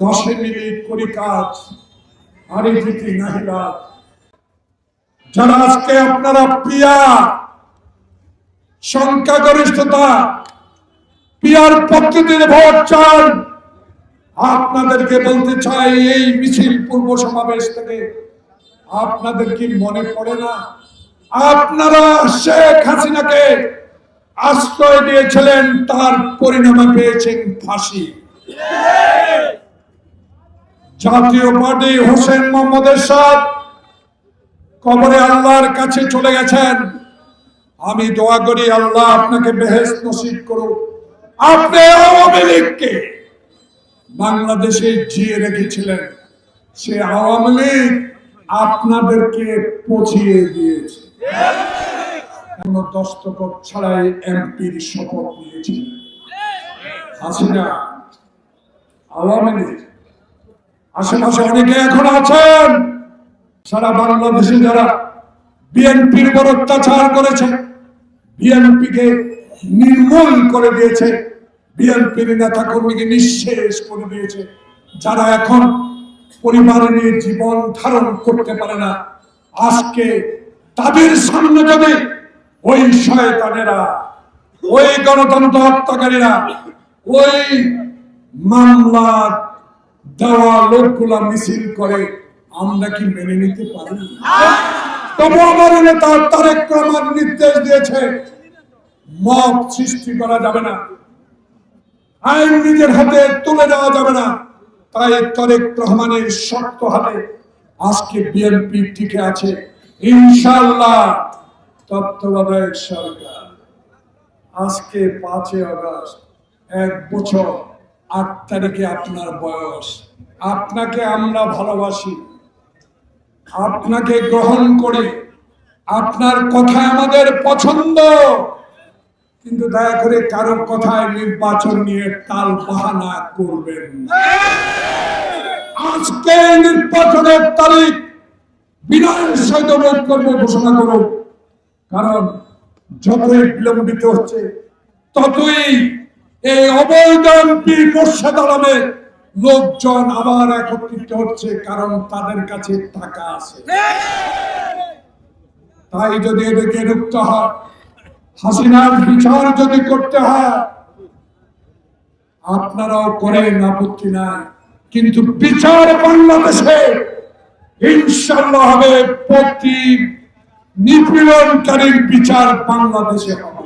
দশে মিনিট করি কাজ, আরে জিতি নাহি যারা আজকে আপনারা প্রিয়া, সংখ্যাগরিষ্ঠতা পিয়ার পদ্ধতির ভোট চান, আপনাদেরকে বলতে চাই, এই মিছিল পূর্ব সমাবেশ থেকে আপনাদের কি মনে পড়ে না? আপনারা শেখ হাসিনাকে আশ্রয় দিয়েছিলেন, তার পরিণামে পেয়েছেন ফাঁসি। জাতীয় পার্টি হোসেন মোহাম্মদ এরশাদ কবরে আল্লাহর কাছে চলে গেছেন। আমি দোয়া করি, আল্লাহ আপনাকে বেহেস নসিব করুক। আপনি আওয়ামী লীগকে বাংলাদেশে জিয়ে রেখেছিলেন। সে আওয়ামী লীগ আপনাদেরকে পচিয়ে দিয়েছে। কোন দস্তখত ছাড়াই এমপির শপথ নিয়েছিলেন। হাসিনা, আওয়ামী লীগ আশেপাশে অনেকে এখন আছেন। সারা বাংলাদেশে যারা বিএনপির উপর অত্যাচার করেছে বিএনপি কে নির্মূল করে দিয়েছে, বিএনপির নেতা কর্মীকে নিঃশেষ করে দিয়েছে, যারা এখন পরিবার নিয়ে জীবন ধারণ করতে পারে না। আজকে তাদের সামনে যদি ওই শয়তানেরা, ওই গণতন্ত্র হত্যাকারীরা, ওই মামলা দেওয়া লোকগুলা মিছিল করে, আমরা কি মেনে নিতে পারি? তবু আমার নেতা তারেক রহমান নির্দেশ দিয়েছে মব সৃষ্টি করা যাবে না। আইন নিজের হাতে তুলে দেওয়া যাবে না। তাই তারেক রহমানের শক্ত হাতে আজকে বিএনপি টিকে আছে। ইনশাল্লাহ তত্ত্বাবধায়ক সরকার, আজকে পাঁচই আগস্ট, এক বছর আট তারিখে আপনার বয়স। আপনাকে আমরা ভালোবাসি। আপনাকে গ্রহণ করে। আপনার কথা আমাদের পছন্দ। কিন্তু দয়া করে কারও কথায় নির্বাচন নিয়ে তাল বাহানা করবেন আজকে নির্বাচনের তারিখ। বিনয়ের সহিত রোধ করব, ঘোষণা করুন কারণ যতই বিলম্বিত হচ্ছে, ততই এই অবৈধ এমপি মোর্শেদ আলমের লোকজন আবার একত্রিত হচ্ছে কারণ তাদের কাছে টাকা আছে। তাই যদি এদেরকে রুখতে হয়, হাসিনার বিচার যদি করতে হয়, আপনারাও করেন আপত্তি নাই। কিন্তু বিচার বাংলাদেশে ইনশাল্লাহ হবে, প্রতি নিপীড়নকারীর বিচার বাংলাদেশে হবে।